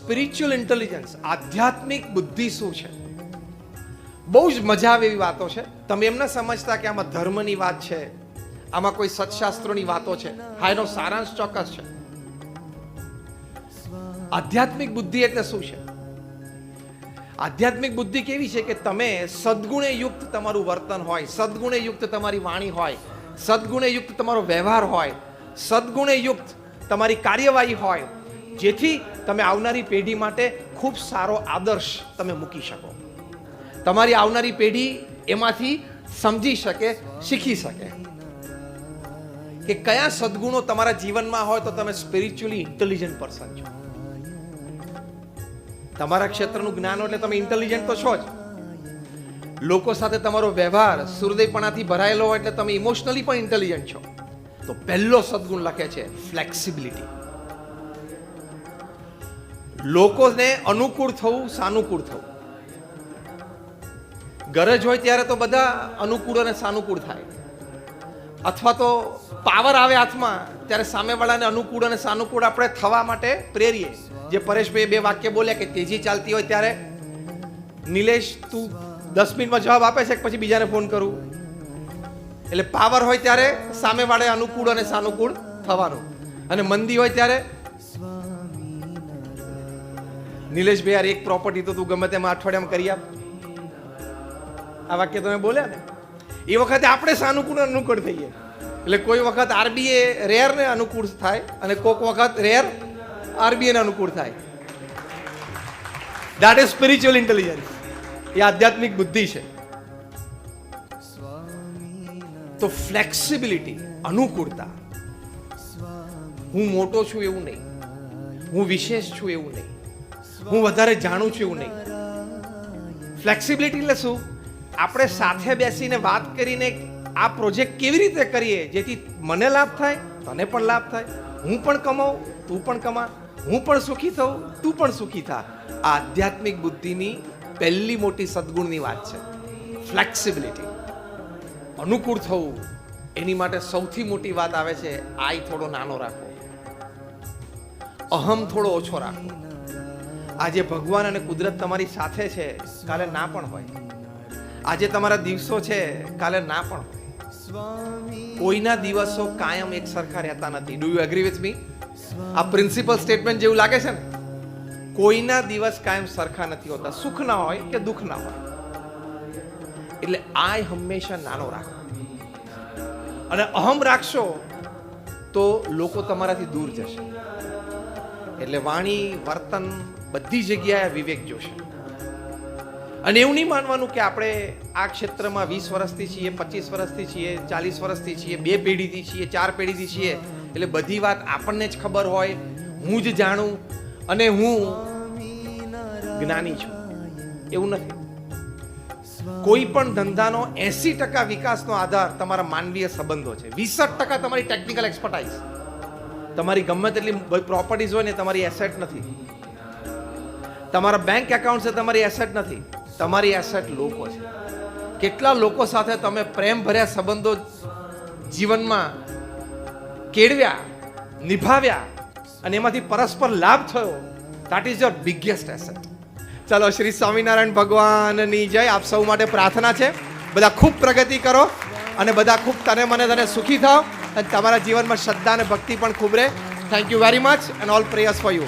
Spiritual intelligence આધ્યાત્મિક બુદ્ધિ શું છે? બહુ જ મજા આવે એવી વાતો છે. તમે એમ ના સમજતા કે આમાં ધર્મની વાત છે, આમાં કોઈ સત્શાસ્ત્રોની વાતો છે. હા, એનો સારાંશ ચોક્કસ છે. આધ્યાત્મિક બુદ્ધિ એટલે શું છે? આધ્યાત્મિક બુદ્ધિ કેવી છે કે તમે સદગુણે યુક્ત તમારું વર્તન હોય, સદગુણે યુક્ત તમારી વાણી હોય, સદગુણે યુક્ત તમારો વ્યવહાર હોય, સદગુણે યુક્ત તમારી કાર્યવાહી હોય જેથી તમે આવનારી પેઢી માટે ખૂબ સારો આદર્શ તમે મૂકી શકો. તમારી આવનારી પેઢી એમાંથી સમજી શકે, શીખી શકે. કે કયા સદગુણો તમારા જીવનમાં હોય તો તમે સ્પિરિચ્યુઅલી ઇન્ટેલિજન્ટ પર્સન છો. તમારા ક્ષેત્રનું જ્ઞાન એટલે તમે ઇન્ટેલિજન્ટ તો છો જ. લોકો સાથે તમારો વ્યવહાર સુહૃદયપણાથી ભરાયેલો હોય એટલે તમે ઇમોશનલી પણ ઇન્ટેલિજન્ટ છો. તો પહેલો સદગુણ લખે છે ફ્લેક્સિબિલિટી લોકોને અનુકૂળ થવું, સાનુકૂળ થવું. ગરજ હોય ત્યારે તો બધા અનુકૂળ અને સાનુકૂળ થાય. અથવા તો પાવર આવે હાથમાં, ત્યારે સામેવાળાને અનુકૂળ અને સાનુકૂળ આપણે થવા માટે પ્રેરીએ. જે પરેશભાઈ બે વાક્ય બોલ્યા કે તેજી ચાલતી હોય ત્યારે, નિલેશ, તું દસ મિનિટમાં જવાબ આપે છે કે પછી બીજાને ફોન કરું? એટલે પાવર હોય ત્યારે સામેવાળે અનુકૂળ અને સાનુકૂળ થવાનું. અને મંદી હોય ત્યારે નિલેશભાઈ, યાર, એક પ્રોપર્ટી તો તું ગમે તેમ અઠવાડિયામાં કરી આપ. આ વાક્ય તમે બોલ્યા ને? એ વખતે આપણે સાનુકૂળ અને અનુકૂળ થઈએ. એટલે કોઈ વખત આરબીએ રેર ને અનુકૂળ થાય અને કોઈક વખત રેર આરબીએ ને અનુકૂળ થાય. દેટ ઇઝ સ્પિરિચ્યુઅલ ઇન્ટેલિજન્સ એ આધ્યાત્મિક બુદ્ધિ છે. તો ફ્લેક્સિબિલિટી અનુકૂળતા. હું મોટો છું એવું નહીં. હું વિશેષ છું એવું નહીં. હું વધારે જાણું છું એવું નહીં. ફ્લેક્સિબિલિટી એટલે શું? આપણે સાથે બેસીને વાત કરીને આ પ્રોજેક્ટ કેવી રીતે કરીએ, જેથી મને લાભ થાય, તને પણ લાભ થાય. હું પણ કમાઉં, તું પણ કમા. હું પણ સુખી થઉં, તું પણ સુખી થા. આ આધ્યાત્મિક બુદ્ધિની પહેલી મોટી સદગુણની વાત છે. ફ્લેક્સિબિલિટી અનુકૂળ થવું. એની માટે સૌથી મોટી વાત આવે છે, આઈ થોડો નાનો રાખવો અહમ થોડો ઓછો રાખવો આજે ભગવાન અને કુદરત તમારી સાથે છે, કાલે ના પણ હોય. આજે તમારા દિવસો છે, કાલે ના પણ હોય. કોઈના દિવસો કાયમ એક સરખા રહેતા નથી. Do you agree with me આ પ્રિન્સિપલ સ્ટેટમેન્ટ જેવું લાગે છે ને? કોઈના દિવસ કાયમ સરખા નથી હોતા. સુખ ના હોય કે દુઃખ ના હોય. એટલે આય હંમેશા નાનો રાખો. અને અહમ રાખશો તો લોકો તમારાથી દૂર જશે. એટલે વાણી, વર્તન બધી જગ્યાએ વિવેક જોશે. અને એવું નહીં માનવાનું કે આપણે આ ક્ષેત્રમાં વીસ વર્ષથી છીએ, પચીસ વર્ષથી છીએ, ચાલીસ વર્ષથી છીએ, બે પેઢીથી છીએ, ચાર પેઢીથી છીએ, એટલે બધી વાત આપણને જ ખબર હોય, હું જ જાણું, અને હું જ્ઞાની છું. એવું નથી. કોઈ પણ ધંધાનો એસી ટકા વિકાસનો આધાર તમારા માનવીય સંબંધો છે. વીસઠ ટકા તમારી ટેકનિકલ એક્સપર્ટાઇઝ તમારી ગમે તેટલી પ્રોપર્ટીઝ હોય ને, તમારી એસેટ નથી. તમારા બેંક એકાઉન્ટ છે, તમારી એસેટ નથી. તમારી એસેટ લોકો છે. કેટલા લોકો સાથે તમે પ્રેમ ભર્યા સંબંધો જીવનમાં કેળવ્યા, નિભાવ્યા અને એમાંથી પરસ્પર લાભ થયો that is your biggest asset ચલો, શ્રી સ્વામિનારાયણ ભગવાનની જય. આપ સૌ માટે પ્રાર્થના છે. બધા ખૂબ પ્રગતિ કરો અને બધા ખૂબ તને મને તને સુખી થાઓ અને તમારા જીવનમાં શ્રદ્ધા અને ભક્તિ પણ ખૂબ રહે. Thank you very much and all prayers for you